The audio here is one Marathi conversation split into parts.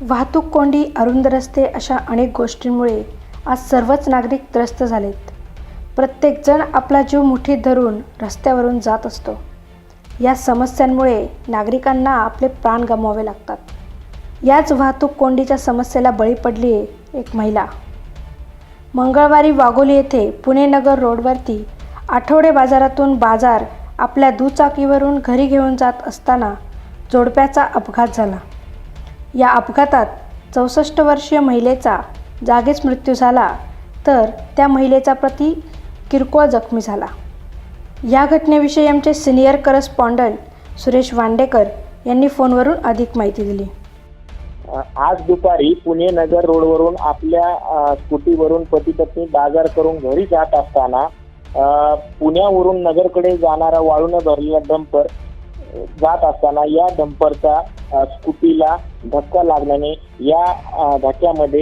वाहतूक कोंडी अरुंद रस्ते अशा अनेक गोष्टींमुळे आज सर्वच नागरिक त्रस्त झालेत. प्रत्येकजण आपला जीव मुठीत धरून रस्त्यावरून जात असतो. या समस्यांमुळे नागरिकांना आपले प्राण गमवावे लागतात. याच वाहतूक कोंडीच्या समस्येला बळी पडली आहे एक महिला. मंगळवारी वाघोली येथे पुणे नगर रोडवरती आठवडे बाजारातून बाजार आपल्या दुचाकीवरून घरी घेऊन जात असताना जोडप्याचा अपघात झाला. या अपघातात चौसष्ट वर्षीय महिलेचा जागीच मृत्यू झाला तर त्या महिलेचा प्रति किरकोळ जखमी झाला. या घटनेविषयी आमचे सिनियर करस्पॉन्डंट सुरेश वांडेकर यांनी फोनवरून अधिक माहिती दिली. आज दुपारी पुणे नगर रोडवरून आपल्या स्कूटीवरून पती पत्नी बाजार करून घरी जात असताना पुण्यावरून नगरकडे जाणारा वाळून भरलेला डंपर जात असताना या डंपरचा स्कूटीला धक्का लागल्याने या धक्क्यामध्ये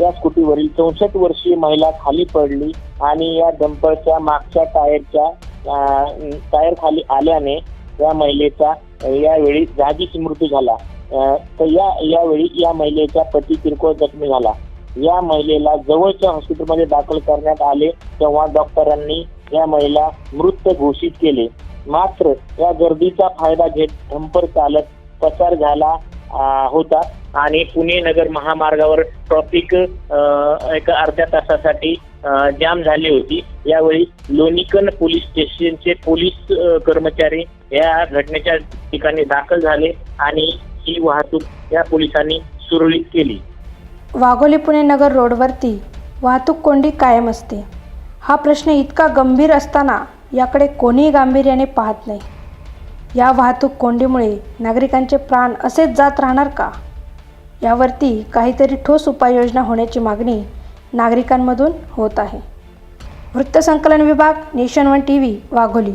या स्कूटीवरील चौसष्ट वर्षीय महिला खाली पडली आणि या डंपरच्या मागच्या टायरच्या टायर खाली आल्याने या महिलेचा यावेळी जागीच मृत्यू झाला. तर या यावेळी या महिलेचा पती किरकोळ जखमी झाला. या महिलेला जवळच्या हॉस्पिटलमध्ये दाखल करण्यात आले तेव्हा डॉक्टरांनी या महिला मृत घोषित केले. मात्र या गर्दीचा फायदा घेत डंपर चालक पसार झाला होता आणि पुणे नगर महामार्गावर ट्रॉफिक एका अर्ध्या तासासाठी जाम झाली होती. यावेळी लोणीकन पोलीस स्टेशनचे पोलीस कर्मचारी या घटनेच्या ठिकाणी दाखल झाले आणि ही वाहतूक या पोलिसांनी सुरळीत केली. वाघोली पुणे नगर रोडवरती वाहतूक कोंडी कायम असते. हा प्रश्न इतका गंभीर असताना याकडे कोणीही गांभीर्याने पाहत नाही. या वाहतूक कोंडीमुळे नागरिकांचे प्राण असेच जात राहणार का? यावरती काहीतरी ठोस उपाययोजना होण्याची मागणी नागरिकांमधून होत आहे. वृत्तसंकलन विभाग nation one T V Wagholi